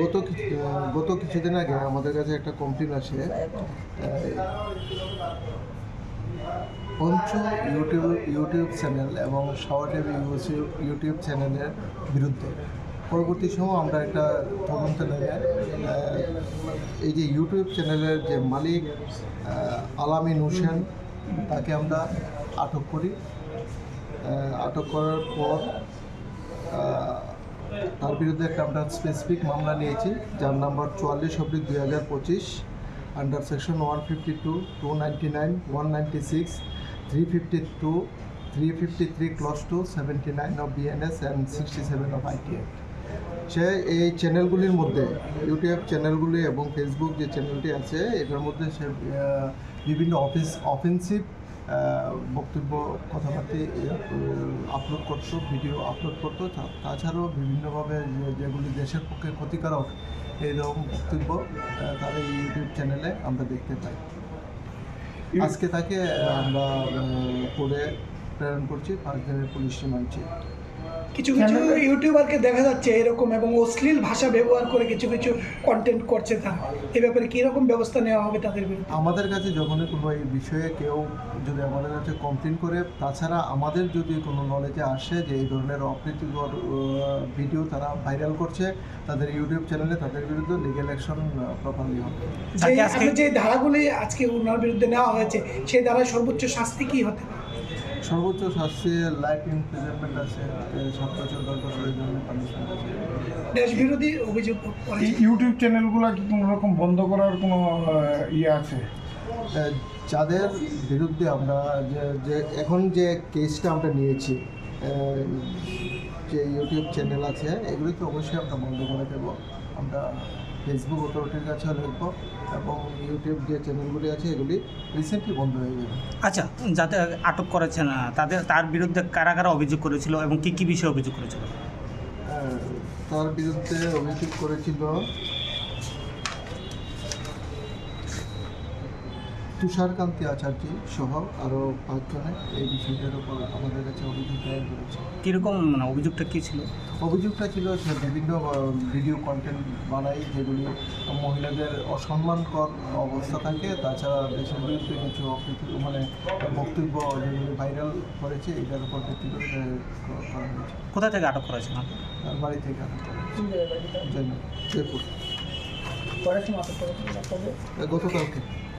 গত গত কিছুদিন আগে আমাদের কাছে একটা কমপ্লেন আহ, পঞ্চ ইউটিউব ইউটিউব চ্যানেল এবং শাওয়া টিভি ইউটিউব চ্যানেলের বিরুদ্ধে। পরবর্তী সময় আমরা একটা তদন্ত নেমে এই যে ইউটিউব চ্যানেলের যে মালিক আলামিন হোসেন তাকে আমরা আটক করি। আটক করার পর তার বিরুদ্ধে একটা আমরা স্পেসিফিক মামলা নিয়েছি, যার নাম্বার চুয়াল্লিশ অব্দিক দুই হাজার পঁচিশ under section one fifty two two ninety nine one ninety six three fifty two three fifty three clause two seventy nine of BNS and sixty seven of IT সে এই চ্যানেলগুলির মধ্যে ইউটিউব চ্যানেলগুলি এবং ফেসবুক যে চ্যানেলটি আছে, এটার মধ্যে সে বিভিন্ন অফিস অফেন্সিভ বক্তব্য, কথাবার্তা আপলোড করতো ভিডিও আপলোড করতো তাছাড়াও বিভিন্নভাবে যেগুলি দেশের পক্ষে ক্ষতিকারক এইরকম বক্তব্য তারা ইউটিউব চ্যানেলে আমরা দেখতে পাই। আজকে তাকে আমরা করে প্রেরণ করছি পাঁচ দিনের পুলিশ রিমান্ড কিছু কিছু ইউটিউবারকে দেখা যাচ্ছে এরকম এবং অশ্লীল ভাষা ব্যবহার করে কিছু কিছু কন্টেন্ট করছে তারা এ ব্যাপারে কীরকম ব্যবস্থা নেওয়া হবে তাদের বিরুদ্ধে? আমাদের কাছে যখনই কোনো এই বিষয়ে কেউ যদি আমাদের কাছে কমপ্লেন করে তাছাড়া আমাদের যদি কোনো নলেজে আসে যে এই ধরনের অপ্রীতিকর ভিডিও তারা ভাইরাল করছে তাদের ইউটিউব চ্যানেলে তাদের বিরুদ্ধে লিগেল অ্যাকশন প্রপারলি হবে। যে তাকে আজকে- ধারাগুলি আজকে ওনার বিরুদ্ধে নেওয়া হয়েছে সেই ধারায় সর্বোচ্চ শাস্তি কি হতে পারে? সর্বোচ্চ শাস্তি লাইফ ইমপ্রিজনমেন্ট আছে সাত বছর দশ বছরের জন্য পানিশমেন্ট আছে। দেশ বিরোধী অভিযোগ ইউটিউব চ্যানেলগুলো কি কোনো রকম বন্ধ করার কোনো ইয়ে আছে? যাদের বিরুদ্ধে আমরা যে যে এখন যে কেসটা আমরা নিয়েছি যে ইউটিউব চ্যানেল আছে এগুলি তো অবশ্যই আমরা বন্ধ করে দেবো। আমরা ফেসবুক অথরিটির কাছে লিখব এবং ইউটিউব যে চ্যানেলগুলি আছে এগুলি রিসেন্টলি বন্ধ হয়ে যাবে আচ্ছা যাতে আটক করেছে না তাদের তার বিরুদ্ধে কারা কারা অভিযোগ করেছিল এবং কি কি বিষয়ে অভিযোগ করেছিল? তার বিরুদ্ধে অভিযোগ করেছিল তুষারকান্তি আচার্য সহ আরও পাঁচজনে এই বিষয়টার উপর আমাদের কাছে অভিযোগ দায়ের করেছে। কীরকম মানে অভিযোগটা কী ছিল? অভিযোগটা ছিল সে বিভিন্ন ভিডিও কন্টেন্ট বানাই যেগুলি মহিলাদের অসম্মানকর অবস্থা থাকে। তাছাড়া দেশের বিরুদ্ধে কিছু মানে বক্তব্য যেগুলি ভাইরাল করেছে এটার উপর ভিত্তি করে করা হয়েছে। কোথা থেকে আটক করেছেন আপনি? তার বাড়ি থেকে আটক করা হয়েছে। জয়পুর। গতকালকে।